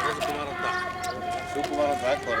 ಶಿವಕುಮಾರ್ ಅಂತ ಶಿವಕುಮಾರ್ ಅಂತ ಹಾಕ್ತಾರೆ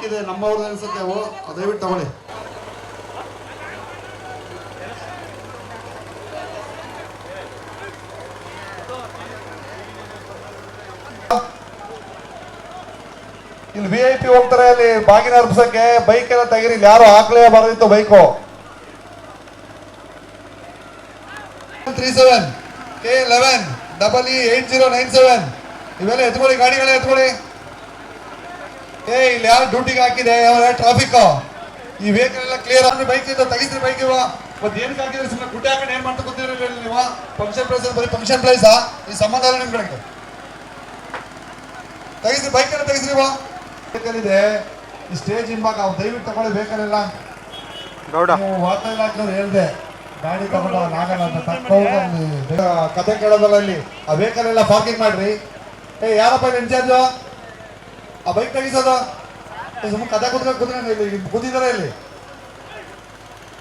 ಬೈಕ್ ಇದೆ ನಮ್ಮವ್ರದ್ದು ಅನ್ಸುತ್ತೆ, ಓ, ದಯವಿಟ್ಟು ತಗೊಳ್ಳಿ. ಇಲ್ಲಿ ವಿ ಐ ಪಿ ಹೋಗ್ತಾರೆ, ಅಲ್ಲಿ ಬಾಗಿನ ಅರ್ಪಿಸಕ್ಕೆ ಬೈಕ್ ಎಲ್ಲ ತೆಗೀರಿ, ಇಲ್ಲಿ ಯಾರು ಹಾಕ್ಲೇಬಾರದಿತ್ತು bike three seven K eleven double E eight zero nine seven ಇವೆಲ್ಲ ಎತ್ಕೊಳ್ಳಿ ಗಾಡಿಗಳೇ ಎತ್ಕೊಳ್ಳಿ. ಏ ಇಲ್ಲಿ ಯಾರು ಡ್ಯೂಟಿಗೆ ಹಾಕಿದೆ? ಯಾವ ಟ್ರಾಫಿಕ್ ಈ ವೆಹಿಕಲ್ ಎಲ್ಲ ಕ್ಲಿಯರ್ ಆದ್ರೆ ಬೈಕ್ ಇದ್ದ ತೆಗಿಸ್ರಿ ಬೈಕ್ ಇವ. ಮತ್ತೆ ಏನಕ್ಕೆ ಹಾಕಿದ್ರೆ? ಸುಮ್ಮನೆ ಗುಡ್ಡೆ ಹಾಕೊಂಡು ಏನ್ ಮಾಡ್ತಾ ಕೂತಿರಿ ನೀವು? ಫಂಕ್ಷನ್ ಪ್ಲೇಸ್ ಬರೀ ಫಂಕ್ಷನ್ ಪ್ಲೇಸ್ ಈ ಸಂಬಂಧ ಇಲ್ಲ ಬೇಕು ತೆಗಿಸ್ರಿ ಬೈಕ್ ಎಲ್ಲ ತೆಗಿಸ್ರಿ ವಾ ವೆಹಿಕಲ್ ಇದೆ. ಈ ಸ್ಟೇಜ್ ಹಿಂಭಾಗ ನಾವು ದಯವಿಟ್ಟು ತಗೊಳ್ಳಿ ವೆಹಿಕಲ್ ಎಲ್ಲ. ಹೇಳ್ದೆ. ಗಾಡಿ ತಗೊಂಡು ಆಗಲ್ಲ ಅಂತ ತಕ್ಕೊಂಡು ಅಲ್ಲಿ ಕತೆ ಕೇಳೋದಲ್ಲ ಇಲ್ಲಿ. ಆ ವೆಹಿಕಲ್ ಎಲ್ಲ ಪಾರ್ಕಿಂಗ್ ಮಾಡ್ರಿ. ಏ ಯಾರಪ್ಪ ಇನ್ಚಾರ್ಜು ಆ ಬೈಕ್ ತೆಗಿಸೋದು ಸುಮ್ಮನೆ ಕತೆ ಕುತ್ಕೊಂಡು ಕುತ್ಕೊಂಡು ಇಲ್ಲಿ ಕೂತಿದಾರೆ ಇಲ್ಲಿ